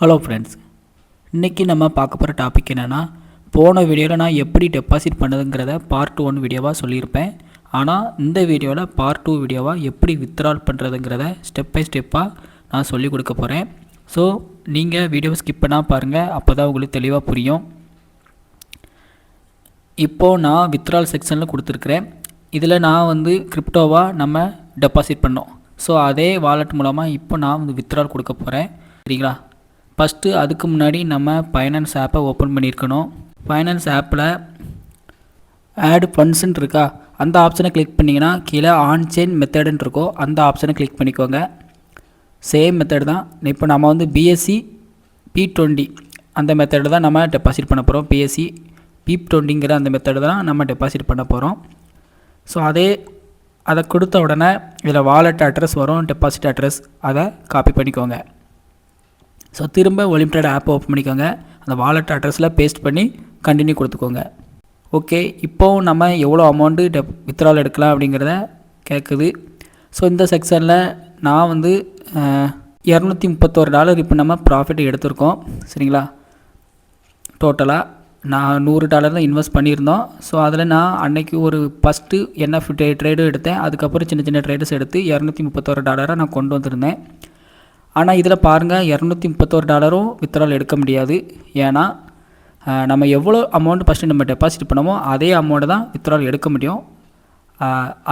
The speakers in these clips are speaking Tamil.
ஹலோ ஃப்ரெண்ட்ஸ் இன்றைக்கி நம்ம பார்க்க போகிற டாபிக் என்னென்னா போன வீடியோவில் நான் எப்படி டெபாசிட் பண்ணதுங்கிறத பார்ட் ஒன் வீடியோவாக சொல்லியிருப்பேன். ஆனால் இந்த வீடியோவில் பார்ட் டூ வீடியோவாக எப்படி வித்ட்ரால் பண்ணுறதுங்கிறத ஸ்டெப் பை ஸ்டெப்பாக நான் சொல்லிக் கொடுக்க போகிறேன் ஸோ நீங்கள் வீடியோவை ஸ்கிப் பண்ணால் பாருங்கள் அப்போ தான் உங்களுக்கு தெளிவாக புரியும். இப்போது நான் வித்ட்ரால் செக்ஷனில் கொடுத்துருக்குறேன். இதில் நான் வந்து கிரிப்டோவாக நம்ம டெபாசிட் பண்ணோம். ஸோ அதே வாலெட் மூலமாக இப்போ நான் வந்து வித்ட்ரால் கொடுக்க போகிறேன் சரிங்களா? ஃபஸ்ட்டு அதுக்கு முன்னாடி நம்ம ஃபைனான்ஸ் ஆப்பை ஓப்பன் பண்ணியிருக்கணும். ஃபைனான்ஸ் ஆப்பில் ஆடு ஃபண்ட்ஸுன்னு இருக்கா? அந்த ஆப்ஷனை கிளிக் பண்ணிங்கன்னா கீழே ஆன் செயின் மெத்தடுன்னு இருக்கோ அந்த ஆப்ஷனை கிளிக் பண்ணிக்கோங்க. சேம் மெத்தட் தான். இப்போ நம்ம வந்து பிஎஸ்சி பி டுவெண்ட்டி அந்த மெத்தடு தான் நம்ம டெபாசிட் பண்ண போகிறோம் பிஎஸ்சி பி டுவெண்ட்டிங்கிற அந்த மெத்தடு தான் நம்ம டெபாசிட் பண்ண போகிறோம் ஸோ அதே அதை கொடுத்த உடனே இதில் வாலெட் அட்ரஸ் வரும் டெபாசிட் அட்ரஸ் அதை காப்பி பண்ணிக்கோங்க. ஸோ திரும்ப ஒலிமிட்டட் ஆப்பை ஓப்பன் பண்ணிக்கோங்க. அந்த வாலெட் அட்ரஸில் பேஸ்ட் பண்ணி கண்டினியூ கொடுத்துக்கோங்க. ஓகே இப்போவும் நம்ம எவ்வளோ அமௌண்ட்டு டெப் வித்ரால் எடுக்கலாம் அப்படிங்கிறத கேட்குது ஸோ இந்த செக்ஷனில் நான் வந்து இரநூத்தி முப்பத்தோரு டாலர் இப்போ நம்ம ப்ராஃபிட் எடுத்திருக்கோம். சரிங்களா? டோட்டலாக நான் நூறு டாலர் தான் இன்வெஸ்ட் பண்ணியிருந்தோம். ஸோ அதில் நான் அன்னைக்கு ஒரு ஃபஸ்ட்டு என்எஃப் ட்ரேடும் எடுத்தேன். அதுக்கப்புறம் சின்ன சின்ன ட்ரேடர்ஸ் எடுத்து இரநூத்தி முப்பத்தோரு டாலரை நான் கொண்டு வந்திருந்தேன். ஆனால் இதில் பாருங்கள் இரநூத்தி முப்பத்தோரு டாலரும் வித்ட்ரால் எடுக்க முடியாது. ஏன்னா நம்ம எவ்வளோ அமௌண்ட் ஃபஸ்ட்டு நம்ம டெபாசிட் பண்ணமோ அதே அமௌண்ட்டை தான் வித்ட்ரால் எடுக்க முடியும்.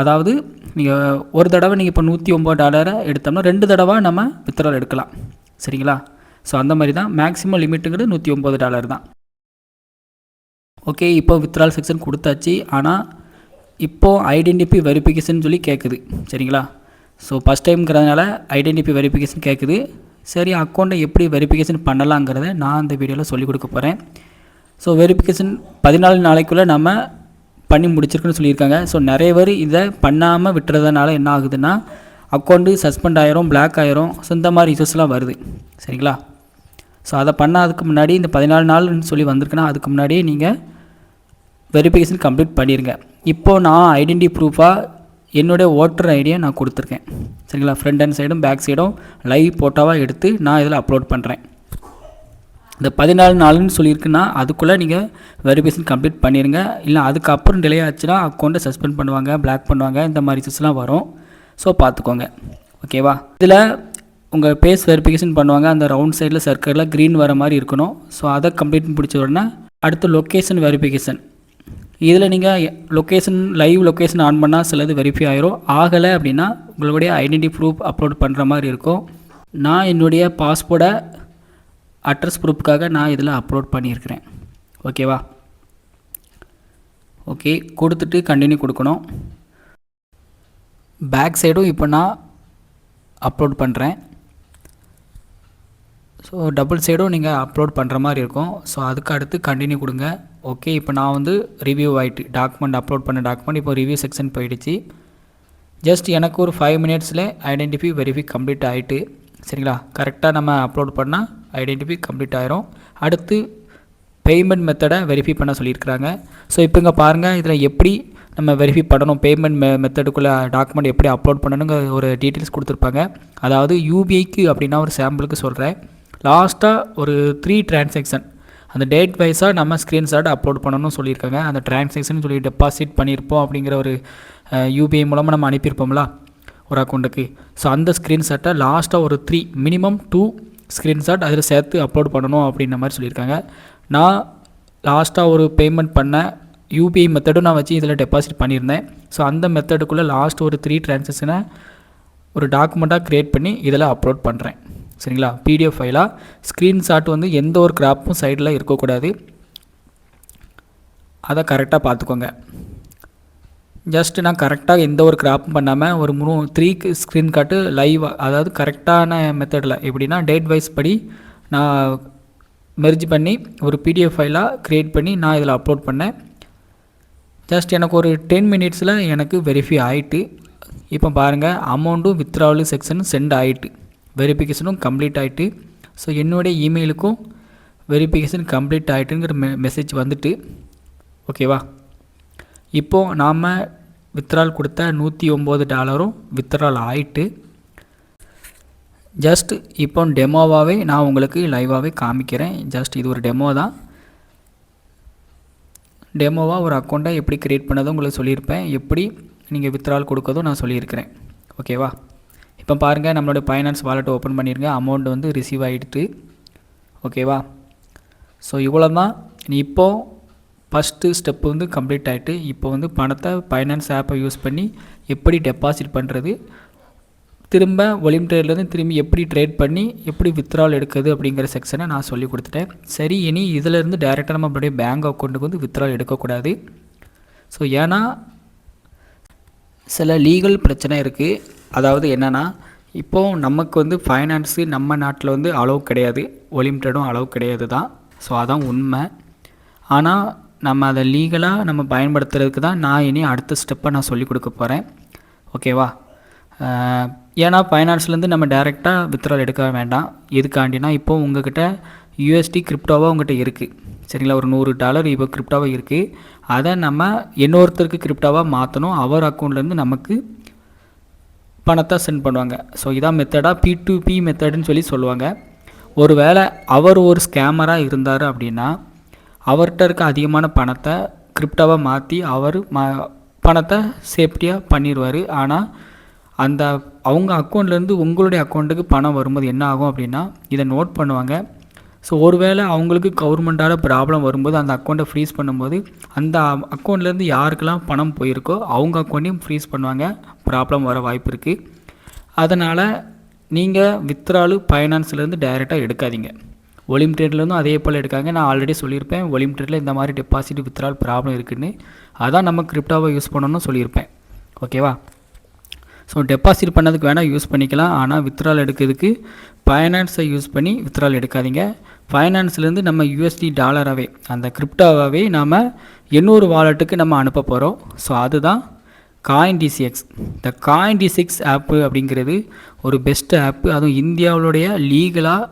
அதாவது நீங்கள் ஒரு தடவை நீங்கள் இப்போ நூற்றி ஒம்பது டாலரை எடுத்தோம்னா ரெண்டு தடவை நம்ம வித்ட்ரால் எடுக்கலாம். சரிங்களா? ஸோ அந்த மாதிரி தான் மேக்ஸிமம் லிமிட்டுங்கிறது நூற்றி ஒம்பது டாலர் தான். ஓகே இப்போ வித்ட்ரால் செக்ஷன் கொடுத்தாச்சு. ஆனால் இப்போது ஐடென்டிஃபை வெரிஃபிகேஷன் சொல்லி கேட்குது சரிங்களா? ஸோ ஃபஸ்ட் டைம்ங்கிறதுனால ஐடென்டிஃபை வெரிஃபிகேஷன் கேட்குது சரி அக்கௌண்ட்டை எப்படி வெரிஃபிகேஷன் பண்ணலாங்கிறத நான் இந்த வீடியோவில் சொல்லிக் கொடுக்க போகிறேன் ஸோ வெரிஃபிகேஷன் பதினாலு நாளைக்குள்ளே நம்ம பண்ணி முடிச்சிருக்குன்னு சொல்லியிருக்காங்க. ஸோ நிறைய பேர் இதை பண்ணாமல் விட்டுறதுனால என்ன ஆகுதுன்னா அக்கௌண்ட்டு சஸ்பெண்ட் ஆயிரும் பிளாக் ஆயிரும். ஸோ இந்த மாதிரி இஷ்யூஸ்லாம் வருது. சரிங்களா? ஸோ அதை பண்ணாததுக்கு முன்னாடி இந்த பதினாலு நாள்னு சொல்லி வந்திருக்குன்னா அதுக்கு முன்னாடியே நீங்கள் வெரிஃபிகேஷன் கம்ப்ளீட் பண்ணிடுங்க இப்போது நான் ஐடென்டி ப்ரூஃபாக என்னுடைய ஓட்டர் ஐடியை நான் கொடுத்துருக்கேன். சரிங்களா? ஃப்ரண்ட் ஹேண்ட் சைடும் பேக் சைடும் லைவ் ஃபோட்டோவாக எடுத்து நான் இதில் அப்லோட் பண்ணுறேன் இந்த பதினாலு நாளுன்னு சொல்லியிருக்குன்னா அதுக்குள்ளே நீங்கள் வெரிஃபிகேஷன் கம்ப்ளீட் பண்ணிடுங்க இல்லை அதுக்கப்புறம் டிலே ஆச்சுன்னா அக்கௌண்ட்டை சஸ்பெண்ட் பண்ணுவாங்க பிளாக் பண்ணுவாங்க இந்த மாதிரி இஷ்யூஸ்லாம் வரும். ஸோ பார்த்துக்கோங்க. ஓகேவா இதில் உங்கள் பேஸ் வெரிஃபிகேஷன் பண்ணுவாங்க அந்த ரவுண்ட் சைடில் சர்க்கிளில் க்ரீன் வர மாதிரி இருக்கணும். ஸோ அதை கம்ப்ளீட் பிடிச்ச உடனே அடுத்து லொக்கேஷன் வெரிஃபிகேஷன் இதில் நீங்கள் லொக்கேஷன் லைவ் லொக்கேஷன் ஆன் பண்ணால் சிலது வெரிஃபை ஆயிரும். ஆகலை அப்படின்னா உங்களுடைய ஐடென்டி ப்ரூஃப் அப்லோட் பண்ணுற மாதிரி இருக்கும். நான் என்னுடைய பாஸ்போர்ட்டை அட்ரஸ் ப்ரூஃப்காக நான் இதில் அப்லோட் பண்ணியிருக்கிறேன். ஓகேவா ஓகே கொடுத்துட்டு கண்டினியூ கொடுக்கணும். பேக் சைடும் இப்போ நான் அப்லோட் பண்ணுறேன். ஸோ டபுள் சைடும் நீங்கள் அப்லோட் பண்ணுற மாதிரி இருக்கும். ஸோ அதுக்கு அடுத்து கண்டினியூ கொடுங்க. ஓகே இப்போ நான் வந்து ரிவ்யூ ஆகிட்டு டாக்குமெண்ட் அப்லோட் பண்ண டாக்குமெண்ட் இப்போ ரிவ்யூ செக்ஷன் போயிடுச்சு. ஜஸ்ட் எனக்கு ஒரு ஃபைவ் மினிட்ஸில் ஐடென்டிஃபை வெரிஃபை கம்ப்ளீட் ஆகிட்டு சரிங்களா? கரெக்டாக நம்ம அப்லோட் பண்ணால் ஐடென்டிஃபை கம்ப்ளீட் ஆயிரும். அடுத்து பேமெண்ட் மெத்தடை வெரிஃபை பண்ண சொல்லியிருக்கிறாங்க. ஸோ இப்போ இங்கே பாருங்கள் இதில் எப்படி நம்ம வெரிஃபை பண்ணணும் பேமெண்ட் மெ மெத்தடுக்குள்ளே டாக்குமெண்ட் எப்படி அப்லோட் பண்ணணுங்க ஒரு டீட்டெயில்ஸ் கொடுத்துருப்பாங்க. அதாவது யூபிஐக்கு அப்படின்னா ஒரு சாம்பிளுக்கு சொல்கிறேன் லாஸ்ட்டாக ஒரு த்ரீ டிரான்சாக்ஷன் அந்த டேட் வைஸாக நம்ம ஸ்க்ரீன்ஷாட் அப்லோட் பண்ணணும்னு சொல்லியிருக்காங்க. அந்த டிரான்சாக்ஷன் சொல்லி டெபாசிட் பண்ணியிருப்போம் அப்படிங்கிற ஒரு யூபிஐ மூலமாக நம்ம அனுப்பியிருப்போம்ல ஒரு அக்கௌண்ட்டுக்கு ஸோ அந்த ஸ்க்ரீன்ஷாட்டை லாஸ்ட்டாக ஒரு த்ரீ மினிமம் டூ ஸ்க்ரீன்ஷாட் அதில் சேர்த்து அப்லோட் பண்ணணும் அப்படின்ற மாதிரி சொல்லியிருக்காங்க. நான் லாஸ்ட்டாக ஒரு பேமெண்ட் பண்ண யூபிஐ மெத்தடும் நான் வச்சு இதில் டெபாசிட் பண்ணியிருந்தேன். ஸோ அந்த மெத்தடுக்குள்ளே லாஸ்ட் ஒரு த்ரீ டிரான்சாக்ஷனை ஒரு டாக்குமெண்ட்டாக க்ரியேட் பண்ணி இதில் அப்லோட் பண்ணுறேன் சரிங்களா? பிடிஎஃப் ஃபைலாக ஸ்க்ரீன்ஷாட் வந்து எந்த ஒரு கிராப்பும் சைடில் இருக்கக்கூடாது. அதை கரெக்டாக பார்த்துக்கோங்க ஜஸ்ட் நான் கரெக்டாக எந்த ஒரு கிராப்பும் பண்ணாமல் ஒரு மூணு த்ரீ ஸ்க்ரீன் காட்டு லைவ் அதாவது கரெக்டான மெத்தடில் எப்படின்னா டேட் வைஸ் படி நான் மெர்ஜ் பண்ணி ஒரு பிடிஎஃப் ஃபைலாக க்ரியேட் பண்ணி நான் இதில் அப்லோட் பண்ணேன். ஜஸ்ட் எனக்கு ஒரு டென் மினிட்ஸில் எனக்கு வெரிஃபை ஆகிட்டு இப்போ பாருங்கள் அமௌண்ட்டும் வித்ராவல் செக்ஷன் சென்ட் ஆகிட்டு வெரிஃபிகேஷனும் கம்ப்ளீட் ஆகிட்டு ஸோ என்னுடைய இமெயிலுக்கும் வெரிஃபிகேஷன் கம்ப்ளீட் ஆகிட்டுங்கிற மெ மெசேஜ் வந்துட்டு ஓகேவா இப்போது நாம் வித்ட்ரால் கொடுத்த நூற்றி ஒம்பது டாலரும் வித்ட்ரால் ஆயிட்டு ஜஸ்ட் இப்போ டெமோவாகவே நான் உங்களுக்கு லைவாகவே காமிக்கிறேன். ஜஸ்ட் இது ஒரு டெமோ தான். டெமோவாக ஒரு அக்கௌண்ட்டை எப்படி க்ரியேட் பண்ணதும் உங்களுக்கு சொல்லியிருப்பேன். எப்படி நீங்கள் வித்ரால் கொடுக்கறதும் நான் சொல்லியிருக்கிறேன். ஓகேவா இப்போ பாருங்கள் நம்மளோட ஃபைனான்ஸ் வாலெட் ஓப்பன் பண்ணிடுங்க அமௌண்ட் வந்து ரிசீவ் ஆகிடுது ஓகேவா ஸோ இவ்வளோ தான் நீ இப்போது ஃபஸ்ட்டு ஸ்டெப்பு வந்து கம்ப்ளீட் ஆகிட்டு இப்போ வந்து பணத்தை ஃபைனான்ஸ் ஆப்பை யூஸ் பண்ணி எப்படி டெபாசிட் பண்ணுறது திரும்ப ஒலிம் ட்ரேட்லேருந்து திரும்பி எப்படி ட்ரேட் பண்ணி எப்படி வித்ரால் எடுக்குது அப்படிங்கிற செக்ஷனை நான் சொல்லி கொடுத்துட்டேன். சரி இனி இதிலேருந்து டேரெக்டாக நம்ம அப்படியே பேங்க் அக்கௌண்ட்டுக்கு வந்து வித்ரால் எடுக்கக்கூடாது ஸோ ஏன்னா சில லீகல் பிரச்சனை இருக்குது அதாவது என்னென்னா இப்போது நமக்கு வந்து ஃபைனான்ஸு நம்ம நாட்டில் வந்து அளவு கிடையாது. ஒலிமிட்டடும் அளவு கிடையாது தான். ஸோ அதான் உண்மை. ஆனால் நம்ம அதை லீகலாக நம்ம பயன்படுத்துறதுக்கு தான் நான் இனி அடுத்த ஸ்டெப்பை நான் சொல்லிக் கொடுக்க போகிறேன் ஓகேவா ஏன்னா ஃபைனான்ஸ்லேருந்து நம்ம டைரெக்டாக வித்ரால் எடுக்க வேண்டாம். எதுக்காண்டினா இப்போ உங்ககிட்ட யூஎஸ்டி கிரிப்டோவாக உங்கள்கிட்ட இருக்குது சரிங்களா? ஒரு நூறு டாலர் இப்போ கிரிப்டாவாக இருக்குது அதை நம்ம இன்னொருத்தருக்கு கிரிப்டாவாக மாற்றணும் அவர் அக்கௌண்ட்லேருந்து நமக்கு பணத்தை சென்ட் பண்ணுவாங்க. ஸோ இதான் மெத்தடாக பி டு பி மெத்தடுன்னு சொல்லி சொல்லுவாங்க. ஒரு வேளை அவர் ஒரு ஸ்கேமராக இருந்தார் அப்படின்னா அவர்கிட்ட இருக்க அதிகமான பணத்தை கிரிப்டாவாக மாற்றி அவர் ம பணத்தை சேஃப்டியாக பண்ணிடுவார் ஆனால் அந்த அவங்க அக்கௌண்ட்லேருந்து உங்களுடைய அக்கௌண்ட்டுக்கு பணம் வரும்போது என்ன ஆகும் அப்படின்னா இதை நோட் பண்ணுவாங்க. ஸோ ஒருவேளை அவங்களுக்கு கவர்மெண்ட்டால் ப்ராப்ளம் வரும்போது அந்த அக்கௌண்ட்டை ஃப்ரீஸ் பண்ணும்போது அந்த அக்கௌண்ட்லேருந்து யாருக்கெல்லாம் பணம் போயிருக்கோ அவங்க அக்கௌண்ட்டையும் ஃப்ரீஸ் பண்ணுவாங்க. ப்ராப்ளம் வர வாய்ப்பு இருக்குது அதனால் நீங்கள் வித்ராலு ஃபைனான்ஸ்லேருந்து டைரெக்டாக எடுக்காதீங்க. ஒலிம் ட்ரேட்லேருந்தும் அதே போல் எடுக்காங்க. நான் ஆல்ரெடி சொல்லியிருப்பேன். ஒலிம் இந்த மாதிரி டெபாசிட் வித்ரால் ப்ராப்ளம் இருக்குதுன்னு அதான் நம்ம கிரிப்டாவை யூஸ் பண்ணணும்னு சொல்லியிருப்பேன். ஓகேவா ஸோ டெபாசிட் பண்ணதுக்கு வேணால் யூஸ் பண்ணிக்கலாம். ஆனால் வித்ட்ரால் எடுக்கிறதுக்கு ஃபைனான்ஸை யூஸ் பண்ணி வித்ட்ரால் எடுக்காதீங்க. ஃபைனான்ஸ்லேருந்து நம்ம யூஎஸ்டி டாலராகவே அந்த கிரிப்டாவாகவே நாம் எண்ணூறு வாலெட்டுக்கு நம்ம அனுப்ப போகிறோம் ஸோ அதுதான் காயின் டிசிஎக்ஸ் இந்த காயின் டிசிஎக்ஸ் ஆப்பு அப்படிங்கிறது ஒரு பெஸ்ட் ஆப்பு அதுவும் இந்தியாவுடைய லீகலாக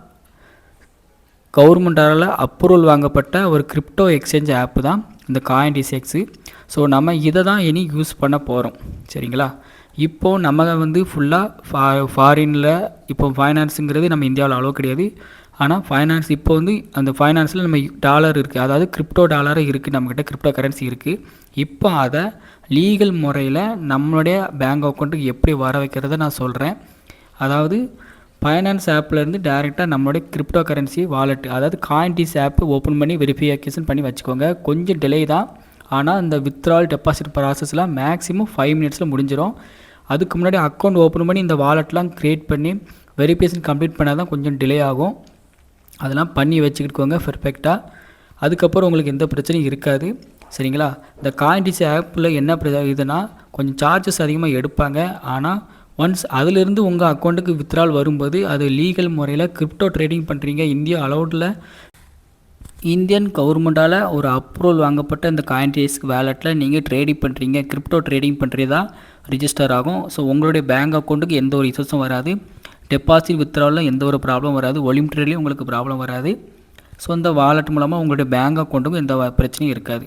கவர்மெண்டால் அப்ரூவல் வாங்கப்பட்ட ஒரு கிரிப்டோ எக்ஸ்சேஞ்ச் ஆப்பு தான் இந்த காயின் டிசிஎக்ஸு ஸோ நம்ம இதை தான் இனி யூஸ் பண்ண போகிறோம் சரிங்களா? இப்போது நம்ம வந்து ஃபுல்லாக ஃபா ஃபாரினில் இப்போ ஃபைனான்ஸுங்கிறது நம்ம இந்தியாவில் அளவு கிடையாது. ஆனால் ஃபைனான்ஸ் இப்போ வந்து அந்த ஃபைனான்ஸில் நம்ம டாலர் இருக்குது அதாவது கிரிப்டோ டாலரும் இருக்குது நம்மக்கிட்ட கிரிப்டோ கரன்சி இருக்குது இப்போ அதை லீகல் முறையில் நம்மளுடைய பேங்க் அக்கௌண்ட்டுக்கு எப்படி வர வைக்கிறத நான் சொல்கிறேன் அதாவது ஃபைனான்ஸ் ஆப்லேருந்து டேரெக்டாக நம்மளுடைய கிரிப்டோ கரன்சி வாலெட் அதாவது காயின்டிஸ் ஆப் ஓப்பன் பண்ணி வெரிஃபிகேஷன் பண்ணி வச்சுக்கோங்க. கொஞ்சம் டிலே தான். ஆனால் இந்த வித்ட்ரால் டெபாசிட் ப்ராசஸ்லாம் மேக்ஸிமம் ஃபைவ் மினிட்ஸில் முடிஞ்சிடும் அதுக்கு முன்னாடி அக்கௌண்ட் ஓப்பன் பண்ணி இந்த வாலெட்லாம் க்ரியேட் பண்ணி வெரிஃபிகேஷன் கம்ப்ளீட் பண்ணால் தான் கொஞ்சம் டிலே ஆகும். அதெல்லாம் பண்ணி வச்சுக்கிட்டுக்கோங்க பர்ஃபெக்டாக அதுக்கப்புறம் உங்களுக்கு எந்த பிரச்சனையும் இருக்காது. சரிங்களா? இந்த காயின்டிஸ் ஆப்பில் என்ன பிர- இதுனா கொஞ்சம் சார்ஜஸ் அதிகமாக எடுப்பாங்க. ஆனால் ஒன்ஸ் அதிலிருந்து உங்கள் அக்கௌண்ட்டுக்கு வித்ட்ரால் வரும்போது அது லீகல் முறையில் கிரிப்டோ ட்ரேடிங் பண்ணுறீங்க இந்தியா அலவுட்டில் இந்தியன் கவர்மெண்ட்டால் ஒரு அப்ரூவல் வாங்கப்பட்ட இந்த காயின்டிஸ் வேலெட்டில் நீங்கள் ட்ரேடிங் பண்ணுறீங்க கிரிப்டோ ட்ரேடிங் பண்ணுறதா ரிஜிஸ்டர் ஆகும். ஸோ உங்களுடைய பேங்க் அக்கௌண்ட்டுக்கு எந்த ஒரு இஷ்யூஸும் வராது. டெபாசிட் வித்ராவில் எந்த ஒரு ப்ராப்ளம் வராது. ஒலிம் ட்ரேட்லேயும் உங்களுக்கு ப்ராப்ளம் வராது. ஸோ இந்த வாலெட் மூலமாக உங்களுடைய பேங்க் அக்கௌண்ட்டுக்கும் எந்த பிரச்சனையும் இருக்காது.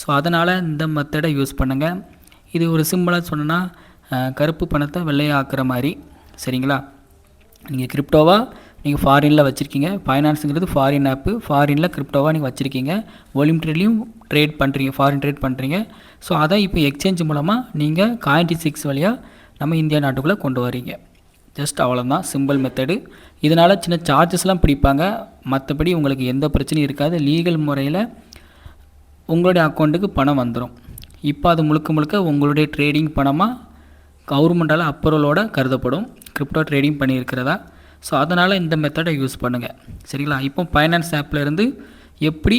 ஸோ அதனால் இந்த மெத்தடை யூஸ் பண்ணுங்கள் இது ஒரு சிம்பிளாக சொன்னோன்னா கருப்பு பணத்தை வெள்ளையாக்குற மாதிரி. சரிங்களா? நீங்கள் கிரிப்டோவாக நீங்கள் ஃபாரினில் வச்சுருக்கீங்க. ஃபைனான்ஸுங்கிறது ஃபாரின் ஆப்பு ஃபாரினில் கிரிப்டோவாக நீங்கள் வச்சுருக்கீங்க. ஒலிம் ட்ரேட்லேயும் ட்ரேட் பண்ணுறீங்க ஃபாரின் ட்ரேட் பண்ணுறீங்க ஸோ அதை இப்போ எக்ஸ்சேஞ்ச் மூலமாக நீங்கள் காயின்டி சிக்ஸ் வழியாக நம்ம இந்தியா நாட்டுக்குள்ளே கொண்டு வரீங்க ஜஸ்ட் அவ்வளோதான் சிம்பிள் மெத்தடு இதனால் சின்ன சார்ஜஸ்லாம் பிடிப்பாங்க. மற்றபடி உங்களுக்கு எந்த பிரச்சனையும் இருக்காது. லீகல் முறையில் உங்களுடைய அக்கௌண்ட்டுக்கு பணம் வந்துடும் இப்போ அது முழுக்க முழுக்க உங்களுடைய ட்ரேடிங் பணமாக கவர்மெண்டால் அப்ரூவலோட கருதப்படும். Crypto trading பண்ணியிருக்கிறதா? ஸோ அதனால் இந்த மெத்தடை யூஸ் பண்ணுங்கள் சரிங்களா? இப்போ ஃபைனான்ஸ் ஆப்பில் இருந்து எப்படி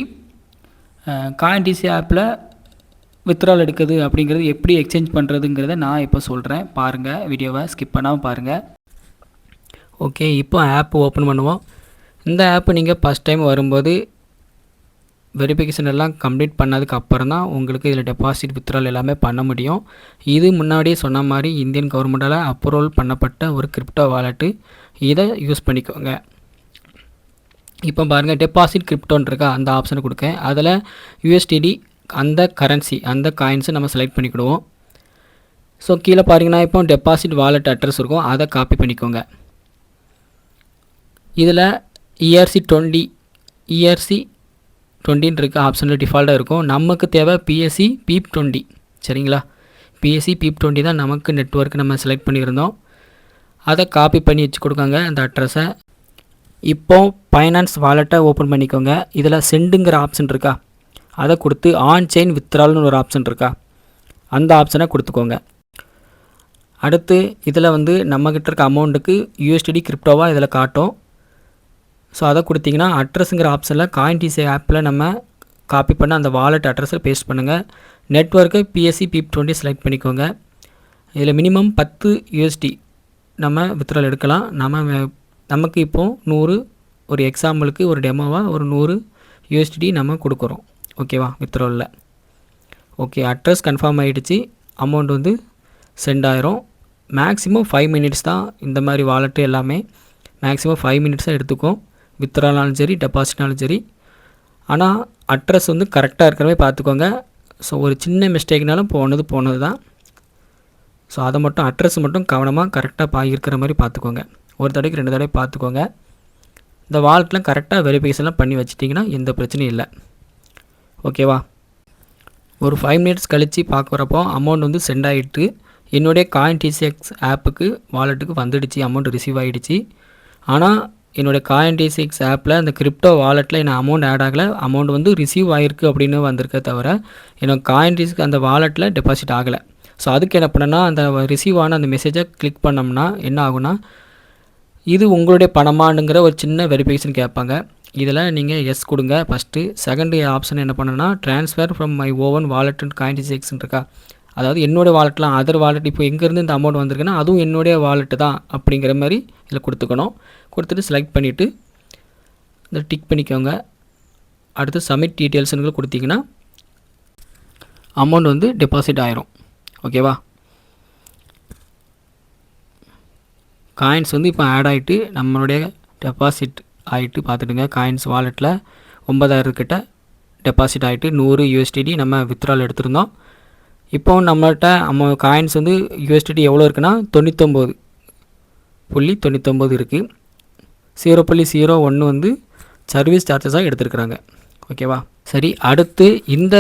காயின்டிசி ஆப்பில் வித்ட்ரால் எடுக்குது அப்படிங்கிறது எப்படி எக்ஸ்சேஞ்ச் பண்ணுறதுங்கிறத நான் இப்போ சொல்கிறேன் பாருங்கள் வீடியோவை ஸ்கிப் பண்ணாமல் பாருங்கள் ஓகே இப்போ ஆப் ஓப்பன் பண்ணுவோம். இந்த ஆப் நீங்கள் ஃபஸ்ட் டைம் வரும்போது வெரிஃபிகேஷன் எல்லாம் கம்ப்ளீட் பண்ணதுக்கு அப்புறம் தான் உங்களுக்கு இதில் டெபாசிட் வித்ட்ரால் எல்லாமே பண்ண முடியும். இது முன்னாடியே சொன்ன மாதிரி இந்தியன் கவர்மெண்டால் அப்ரூவல் பண்ணப்பட்ட ஒரு கிரிப்டோ வாலெட்டு இதை யூஸ் பண்ணிக்கோங்க. இப்போ பாருங்கள் டெபாசிட் கிரிப்டோன்னு இருக்கா அந்த ஆப்ஷனை கொடுக்க அதில் யூஎஸ்டிடி அந்த கரன்சி அந்த காயின்ஸை நம்ம செலக்ட் பண்ணிக்கிடுவோம். ஸோ கீழே பாருங்கன்னா இப்போ டெபாசிட் வாலெட் அட்ரஸ் இருக்கும் அதை காப்பி பண்ணிக்கோங்க. இதில் இஆர்சி டுவெண்ட்டி இஆர்சி டுவெண்ட்டின்னு இருக்க. ஆப்ஷனில் டிஃபால்ட்டாக இருக்கும். நமக்கு தேவை பிஎஸ்சி பீப் டுவெண்ட்டி சரிங்களா? பிஎஸ்சி பீப் டுவெண்ட்டி தான் நமக்கு நெட்ஒர்க் நம்ம செலக்ட் பண்ணியிருந்தோம். அதை காப்பி பண்ணி வச்சு கொடுக்காங்க அந்த அட்ரஸை இப்போ ஃபைனான்ஸ் வாலெட்டை ஓப்பன் பண்ணிக்கோங்க. இதில் செண்டுங்கிற ஆப்ஷன் இருக்கா? அதை கொடுத்து ஆன் செயின் வித்ரால்னு ஒரு ஆப்ஷன் இருக்கா? அந்த ஆப்ஷனை கொடுத்துக்கோங்க. அடுத்து இதில் வந்து நம்மக்கிட்ட இருக்க அமௌண்ட்டுக்கு யூஎஸ்டிடி கிரிப்டோவாக இதில் காட்டும். ஸோ அதை கொடுத்தீங்கன்னா அட்ரஸுங்கிற ஆப்ஷனில் காயின்டிசி ஆப்பில் நம்ம காப்பி பண்ண அந்த வாலெட் அட்ரஸை பேஸ்ட் பண்ணுங்கள் network BSC BEP twenty select பண்ணிக்கோங்க. இதில் மினிமம் பத்து யூஎஸ்டி நம்ம வித்ரால் எடுக்கலாம். நம்ம நமக்கு இப்போது நூறு ஒரு எக்ஸாம்பிளுக்கு ஒரு டெமோவாக ஒரு நூறு யூஎஸ்டி நம்ம கொடுக்குறோம். ஓகேவா வித்ட்ராலில் ஓகே அட்ரஸ் கன்ஃபார்ம் ஆகிடுச்சு அமௌண்ட் வந்து சென்ட் ஆயிரும். மேக்ஸிமம் ஃபைவ் மினிட்ஸ் தான் இந்த மாதிரி வாலெட்டு எல்லாமே. மேக்ஸிமம் ஃபைவ் மினிட்ஸாக எடுத்துக்கும். வித்ரானாலும் சரி டெபாசிட்னாலும் சரி. ஆனால் அட்ரஸ் வந்து கரெக்டாக இருக்கிற மாதிரி பார்த்துக்கோங்க. ஸோ ஒரு சின்ன மிஸ்டேக்னாலும் போனது போனது தான். ஸோ அதை மட்டும் அட்ரஸ் மட்டும் கவனமாக கரெக்டாக பா இருக்கிற மாதிரி பார்த்துக்கோங்க. ஒரு தடவைக்கு ரெண்டு தடவை பார்த்துக்கோங்க. இந்த வாலெட்லாம் கரெக்டாக வெரிஃபிகேஷன்லாம் பண்ணி வச்சிட்டிங்கன்னா எந்த பிரச்சனையும் இல்லை. ஓகேவா ஒரு ஃபைவ் மினிட்ஸ் கழித்து பார்க்குறப்போ அமௌண்ட் வந்து சென்ட் ஆகிட்டு என்னுடைய காயின் டிசிஎக்ஸ் ஆப்புக்கு வாலெட்டுக்கு வந்துடுச்சு. அமௌண்ட் ரிசீவ் ஆகிடுச்சு ஆனால் என்னுடைய காயின் டிசிஎக்ஸ் ஆப்பில் அந்த கிரிப்டோ வாலெட்டில் என்ன அமௌண்ட் ஆட் ஆகலை. அமௌண்ட் வந்து ரிசீவ் ஆகிருக்கு அப்படின்னு வந்திருக்கே தவிர என்னோட காயின் டிசிக் அந்த வாலெட்டில் டெபாசிட் ஆகலை. ஸோ அதுக்கு என்ன பண்ணேன்னா அந்த ரிசீவ் ஆன அந்த மெசேஜை கிளிக் பண்ணோம்னா என்ன ஆகுனா இது உங்களுடைய பணமானுங்கிற ஒரு சின்ன வெரிஃபிகேஷன் கேட்பாங்க. இதில் நீங்கள் எஸ் கொடுங்க. ஃபஸ்ட்டு செகண்ட் ஆப்ஷன் என்ன பண்ணுன்னா transfer from my own wallet and CoinDCX section இருக்கா? அதாவது என்னோடய வாலெட்லாம் அதர் வாலெட் இப்போ எங்கேருந்து இந்த அமௌண்ட் வந்திருக்குன்னா அதுவும் என்னுடைய வாலெட்டு தான் அப்படிங்கிற மாதிரி இதில் கொடுத்துக்கணும். கொடுத்துட்டு செலக்ட் பண்ணிவிட்டு இந்த டிக் பண்ணிக்கோங்க. அடுத்து சப்மிட் டீட்டெயில்ஸுங்களை கொடுத்தீங்கன்னா அமௌண்ட் வந்து டெபாசிட் ஆயிரும். ஓகேவா காயின்ஸ் வந்து இப்போ ஆட் ஆகிட்டு நம்மளுடைய டெபாசிட் ஆகிட்டு பார்த்துடுங்க. காயின்ஸ் வாலெட்டில் ஒம்பதாயிரம் கிட்ட டெபாசிட் ஆகிட்டு நூறு யூஎஸ்டிடி நம்ம வித்ட்ரால் எடுத்திருந்தோம். இப்போ நம்மள்கிட்ட நம்ம காயின்ஸ் வந்து யூஎஸ்டிடி எவ்வளோ இருக்குன்னா தொண்ணூத்தொம்பது. புள்ளி தொண்ணூத்தொம்பது இருக்குது ஜீரோ புள்ளி ஜீரோ ஒன்று வந்து சர்வீஸ் சார்ஜஸாக எடுத்துருக்குறாங்க. ஓகேவா சரி அடுத்து இந்த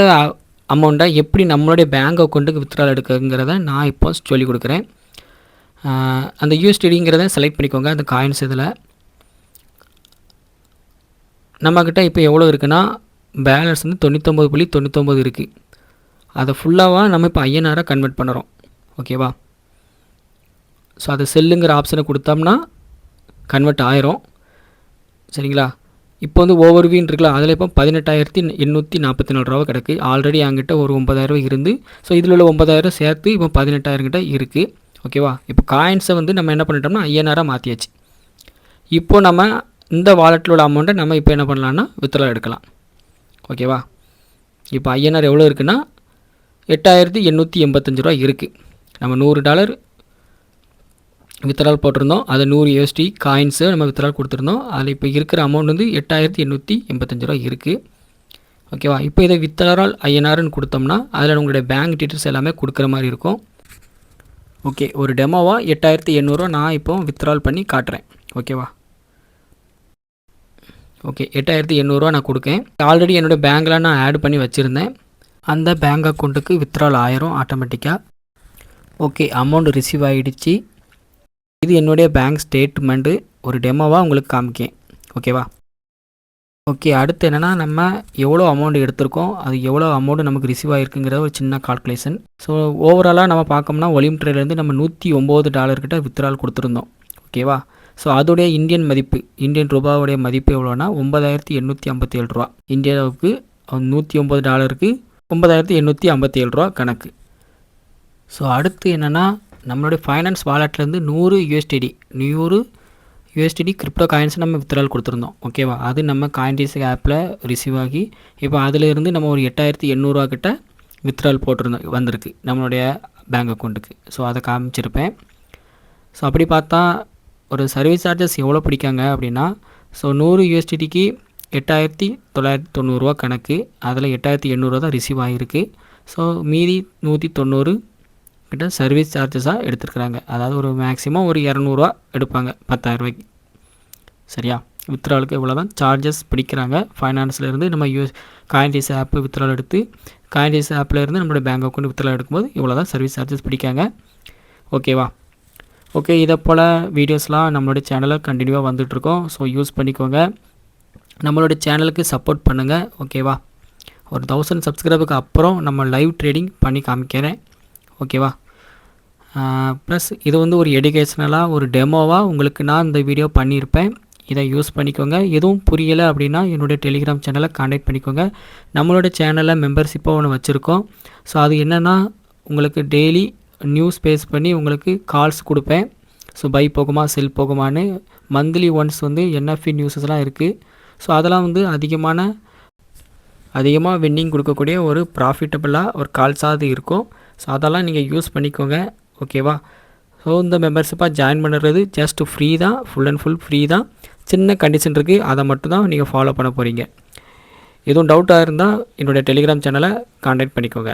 அமௌண்ட்டை எப்படி நம்மளுடைய பேங்க் அக்கௌண்ட்டுக்கு வித்ட்ரால் எடுக்குங்கிறத நான் இப்போ சொல்லிக் கொடுக்குறேன். அந்த யூஎஸ்டிடிங்கிறத செலக்ட் பண்ணிக்கோங்க அந்த காயின்ஸ் இதில். நம்மக்கிட்ட இப்போ எவ்வளோ இருக்குன்னா பேலன்ஸ் வந்து தொண்ணூத்தொம்பது புள்ளி தொண்ணூத்தொம்பது இருக்குது அதை ஃபுல்லாக நம்ம இப்போ ஐஎன்ஆராக கன்வெர்ட் பண்ணுறோம். ஓகேவா ஸோ அதை செல்லுங்கிற ஆப்ஷனை கொடுத்தோம்னா கன்வெர்ட் ஆயிரும். சரிங்களா? இப்போ வந்து ஓவர் வீன் இருக்குல்ல அதில் இப்போ பதினெட்டாயிரத்தி எண்ணூற்றி நாற்பத்தி நாலு ரூபா கிடக்கு. ஆல்ரெடி என்கிட்ட ஒரு ஒம்பதாயிரம் இருந்து ஸோ இதில் உள்ள ஒம்பதாயிரம் சேர்த்து இப்போ பதினெட்டாயிரம் கிட்ட இருக்குது ஓகேவா இப்போ காயின்ஸை வந்து நம்ம என்ன பண்ணிட்டோம்னா ஐஎன்ஆராக மாற்றியாச்சு இப்போ நம்ம இந்த வாலெட்டில் உள்ள அமௌண்ட்டை நம்ம இப்போ என்ன பண்ணலாம்னா வித்ட்ரா எடுக்கலாம். ஓகேவா இப்போ ஐஎன்ஆர் எவ்வளோ இருக்குன்னா எட்டாயிரத்தி எண்ணூற்றி எண்பத்தஞ்சு ரூபா இருக்குது நம்ம நூறு டாலர் வித்ரால் போட்டிருந்தோம். அதை நூறு யூஎஸ்டி காயின்ஸு நம்ம வித்ரால் கொடுத்துருந்தோம். அதில் இப்போ இருக்கிற அமௌண்ட் வந்து எட்டாயிரத்தி எண்ணூற்றி எண்பத்தஞ்சு ரூபா இருக்குது ஓகேவா இப்போ இதை வித்ரால் ஐஎன்ஆர்னு கொடுத்தோம்னா அதில் உங்களுடைய பேங்க் டீட்டெயில்ஸ் எல்லாமே கொடுக்குற மாதிரி இருக்கும். ஓகே ஒரு டெமோவாக எட்டாயிரத்தி எண்ணூறுவா நான் இப்போ வித்ரால் பண்ணி காட்டுறேன். ஓகேவா ஓகே எட்டாயிரத்தி எண்ணூறுரூவா நான் கொடுக்கேன். ஆல்ரெடி என்னோடய பேங்க்கில் நான் ஆட் பண்ணி வச்சுருந்தேன். அந்த பேங்க் அக்கௌண்ட்டுக்கு வித்ரால் ஆயிரும் ஆட்டோமேட்டிக்காக ஓகே அமௌண்ட் ரிசீவ் ஆகிடுச்சு இது என்னுடைய பேங்க் ஸ்டேட்மெண்ட்டு ஒரு டெமோவாக உங்களுக்கு காமிக்கேன். ஓகேவா ஓகே அடுத்து என்னென்னா நம்ம எவ்வளோ அமௌண்ட் எடுத்திருக்கோம் அது எவ்வளோ அமௌண்ட் நமக்கு ரிசீவ் ஆகிருக்குங்கிற ஒரு சின்ன கால்குலேஷன் ஸோ ஓவராலாக நம்ம பார்க்கோம்னா ஒலிம் ட்ரேலேருந்து நம்ம நூற்றி ஒம்பது டாலர்கிட்ட வித்ட்ரால் கொடுத்துருந்தோம். ஓகேவா ஸோ அதோடைய இந்தியன் மதிப்பு இந்தியன் ரூபாவுடைய மதிப்பு எவ்வளோனா ஒன்பதாயிரத்தி எண்ணூற்றி ஐம்பத்தி ஏழு ரூபா. இந்தியாவுக்கு நூற்றி ஒம்பது டாலருக்கு ஒன்பதாயிரத்தி எண்ணூற்றி ஐம்பத்தி ஏழு ரூபா கணக்கு. ஸோ அடுத்து என்னென்னா நம்மளுடைய ஃபைனான்ஸ் வாலெட்லேருந்து நூறு யூஎஸ்டிடி நூறு யூஎஸ்டிடி கிரிப்டோ காயின்ஸ் நம்ம வித்ட்ரால் கொடுத்துருந்தோம் ஓகேவா அது நம்ம காயின்டிஸ் ஆப்பில் ரிசீவ் ஆகி இப்போ அதிலிருந்து நம்ம ஒரு எட்டாயிரத்தி எண்ணூறுவா கிட்ட வித்ரால் போட்டிருந்தோம் வந்திருக்கு நம்மளுடைய பேங்க் அக்கௌண்ட்டுக்கு ஸோ அதை காமிச்சிருப்பேன். ஸோ அப்படி பார்த்தா ஒரு சர்வீஸ் சார்ஜஸ் எவ்வளோ பிடிக்காங்க அப்படின்னா ஸோ நூறு யூஎஸ்டிடிக்கு எட்டாயிரத்தி தொள்ளாயிரத்தி தொண்ணூறுரூவா கணக்கு அதில் எட்டாயிரத்தி எண்ணூறுவா தான் ரிசீவ் ஆகிருக்கு ஸோ மீதி நூற்றி தொண்ணூறு கிட்ட சர்வீஸ் சார்ஜஸாக எடுத்துருக்குறாங்க. அதாவது ஒரு மேக்ஸிமம் ஒரு இரநூறுவா எடுப்பாங்க பத்தாயிரரூபாய்க்கு சரியா? வித்ராலுக்கு இவ்வளோ தான் சார்ஜஸ் பிடிக்கிறாங்க ஃபைனான்ஸ்லேருந்து நம்ம யூஸ் காயின்டிஸ் ஆப்பு வித்ரால் எடுத்து காயின்டிஸ் ஆப்லேருந்து இருந்து நம்மளோட பேங்க் அக்கௌண்ட் வித்ரால் எடுக்கும்போது இவ்வளோ தான் சர்வீஸ் சார்ஜஸ் பிடிக்காங்க ஓகேவா ஓகே இதை போல் வீடியோஸ்லாம் நம்மளோட சேனலில் கண்டினியூவாக வந்துட்ருக்கோம் ஸோ யூஸ் பண்ணிக்கோங்க. நம்மளோட சேனலுக்கு சப்போர்ட் பண்ணுங்கள் ஓகேவா ஒரு தௌசண்ட் சப்ஸ்கிரைபுக்கு அப்புறம் நம்ம லைவ் ட்ரேடிங் பண்ணி காமிக்கிறேன். ஓகேவா? ப்ளஸ் இது வந்து ஒரு எடுகேஷ்னலாக ஒரு டெமோவாக உங்களுக்கு நான் இந்த வீடியோ பண்ணியிருப்பேன் இதை யூஸ் பண்ணிக்கோங்க. எதுவும் புரியலை அப்படின்னா என்னுடைய டெலிகிராம் சேனலை காண்டாக்ட் பண்ணிக்கோங்க. நம்மளோட சேனலில் மெம்பர்ஷிப்பாக ஒன்று வச்சுருக்கோம். ஸோ அது என்னென்னா உங்களுக்கு டெய்லி நியூஸ் பேஸ் பண்ணி உங்களுக்கு கால்ஸ் கொடுப்பேன். ஸோ பை போகுமா செல் போகுமான்னு மந்த்லி ஒன்ஸ் வந்து என்எஃப்இ நியூஸஸ்லாம் இருக்குது ஸோ அதெல்லாம் வந்து அதிகமான அதிகமாக வின்னிங் கொடுக்கக்கூடிய ஒரு ப்ராஃபிட்டபுளாக ஒரு கால்ஸாக அது இருக்கும். ஸோ அதெல்லாம் நீங்கள் யூஸ் பண்ணிக்கோங்க. ஓகேவா ஸோ இந்த மெம்பர்ஷிப்பாக ஜாயின் பண்ணுறது ஜஸ்ட் ஃப்ரீ தான். ஃபுல் அண்ட் ஃபுல் ஃப்ரீ தான். சின்ன கண்டிஷன் இருக்குது அதை மட்டும் தான் நீங்கள் ஃபாலோ பண்ண போகிறீங்க எதுவும் டவுட்டாக இருந்தால் என்னுடைய டெலிகிராம் சேனலை காண்டாக்ட் பண்ணிக்கோங்க.